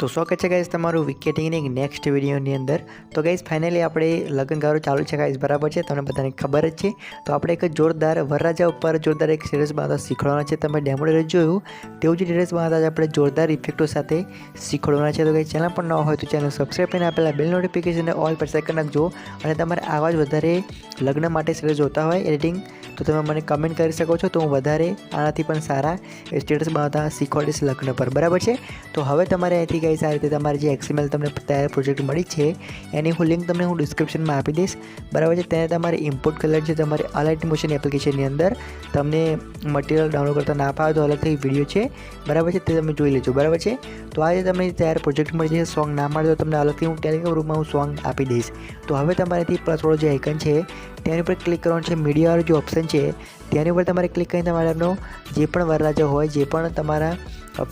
તો સ્વાગત છે ગાઈઝ તમારું વિકેટિંગની નેક્સ્ટ વિડીયોની અંદર. તો ગાઈઝ ફાઇનલી આપણે લગ્નગારો ચાલુ છે ગાઈઝ બરાબર છે? તમને બધાને ખબર જ છે. તો આપણે એક જોરદાર વરરાજા ઉપર જોરદાર એક સિરીઝ બાંધા શીખવાડવાના છે. તમે ડેમો ડ્રેસ જોયું, તેવું જ ડ્રેસ બાંધા આપણે જોરદાર ઇફેક્ટો સાથે શીખવાડવાના છે. તો ગાઈઝ ચેનલ પણ ન હોય તો ચેનલ સબસ્ક્રાઈબ કરીને આપેલા બેલ નોટિફિકેશન ઓલ પર સેકન્ડ નાખજો. અને તમારે આવા જ વધારે લગ્ન માટે સિરીઝ જોતા હોય એડિટિંગ તો તમે મને કમેન્ટ કરી શકો છો તો હું વધારે આનાથી પણ સારા સ્ટેટસ બનાવતા શીખવાડીશ લગ્ન પર. બરાબર છે? તો હવે તમારે અહીંથી ગઈ આ રીતે તમારે જે એક્સએમએલ તમને તૈયાર પ્રોજેક્ટ મળી છે, એની હું લિંક તમને હું ડિસ્ક્રિપ્શનમાં આપી દઈશ. બરાબર છે? તેને તમારે ઇમ્પોર્ટ કલર છે તમારે અલર્ટ મોશન એપ્લિકેશનની અંદર તમને મટીરિયલ ડાઉનલોડ કરતા ના ફાવે તો અલગથી વીડિયો છે. બરાબર છે? તે તમે જોઈ લેજો. બરાબર છે? તો આજે તમને તૈયાર પ્રોજેક્ટ મળી જશે સોંગ ના મળે તો તમને અલગથી હું ટેલિગ્રામ ગ્રુપમાં હું સોંગ આપી દઈશ. તો હવે તમારેથી થોડો જે આઇકન છે તેની ઉપર ક્લિક કરવાનું છે મીડિયાવાળું જે ઓપ્શન છે, તેની ઉપર તમારે ક્લિક કરીને તમારાનો જે પણ વરરાજો હોય, જે પણ તમારા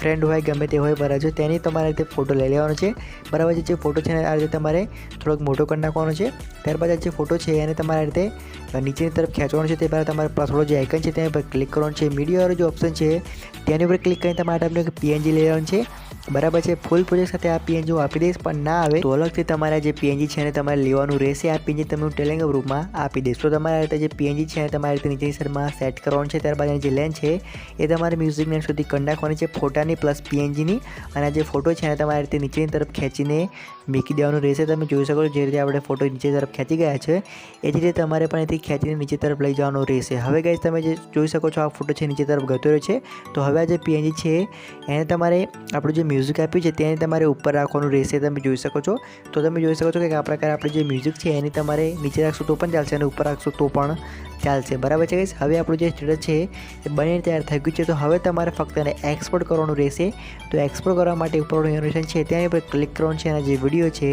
ફ્રેન્ડ હોય, ગમે તે હોય વરરાજો, તેની તમારે રીતે ફોટો લઈ લેવાનો છે. બરાબર જે ફોટો છે આ રીતે તમારે થોડોક મોટો કરી નાખવાનો છે. ત્યારબાદ આ જે ફોટો છે એને તમારે રીતે નીચેની તરફ ખેંચવાનો છે. તે પહેલાં તમારે પ્લસવાળો જે આઇકન છે તેની પર ક્લિક કરવાનું છે. મીડિયાવાળો જે ઓપ્શન છે, તેની ઉપર ક્લિક કરીને તમારે તમને પીએનજી લઈ લેવાનું છે. બરાબર છે ફૂલ પ્રોજેક્ટ સાથે આ પીએનજી હું આપી દઈશ, પણ ના આવે તો અલગથી તમારા જે પીએનજી છે ને તમારે લેવાનું રહેશે, આ પીએનજી તમે હું ટેલિંગ ગ્રુપમાં આપી દઈશ. તો તમારે રીતે જે પીએનજી છે તમારે રીતે નીચેની સરમાં સેટ કરવાનું છે, ત્યારબાદ એની જે લેન છે, એ તમારે મ્યુઝિક લેન સુધી કંડાખવાની છે, ફોટાની પ્લસ પીએનજીની અને જે ફોટો છે એને તમારે રીતે નીચેની તરફ ખેંચીને મૂકી દેવાનું રહેશે. તમે જોઈ શકો છો જે રીતે આપણે ફોટો નીચે તરફ ખેંચી ગયા છે, એ જ રીતે તમારે પણ એથી ખેંચીને નીચે તરફ લઈ જવાનું રહેશે. હવે ગાઈઝ તમે જે જોઈ શકો છો, આ ફોટો છે નીચે તરફ ગતો રહ્યો છે. તો હવે આ જે પીએનજી છે, એને તમારે આપણું જે મ્યુઝિક આપ્યું છે, તેને તમારે ઉપર રાખવાનું રહેશે, તમે જોઈ શકો છો. તો તમે જોઈ શકો છો કે આ પ્રકારે આપણે જે મ્યુઝિક છે, એની તમારે નીચે રાખશો તો પણ ચાલશે અને ઉપર રાખશો તો પણ ચાલશે. બરાબર છે ગઈશ હવે આપણું જે સ્ટેટસ છે, એ બનીને તૈયાર થઈ ગયું છે. તો હવે તમારે ફક્ત એને એક્સપોર્ટ કરવાનું રહેશે. તો એક્સપોર્ટ કરવા માટે ઉપરનું એનિમેશન છે, ત્યાં પર ક્લિક કરવાનું છે અને જે વીડિયો છે,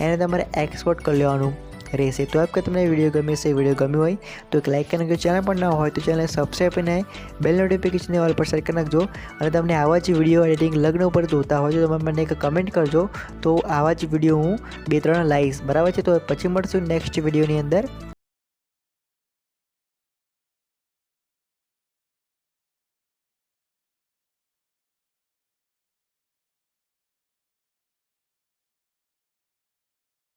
એને તમારે એક્સપોર્ટ કરી લેવાનું. રહેશે. તો આપ તમને વીડિયો ગમે છે વીડિયો ગમ્યો હોય, તો એક લાઇક કરી નાખજો ચેનલ પણ ના હોય, તો ચેનલ સબસ્ક્રાઈબ કરીને બેલ નોટિફિકેશન ઓલ પર સેટ કરી નાખજો. અને તમને આવા જ વીડિયો એડિટિંગ લગ્ન ઉપર જોતા હોય, તો તમે મને એક કમેન્ટ કરજો. તો આવા જ વીડિયો હું બે ત્રણ લાવીશ બરાબર છે? તો પછી મળશું નેક્સ્ટ વિડીયોની અંદર.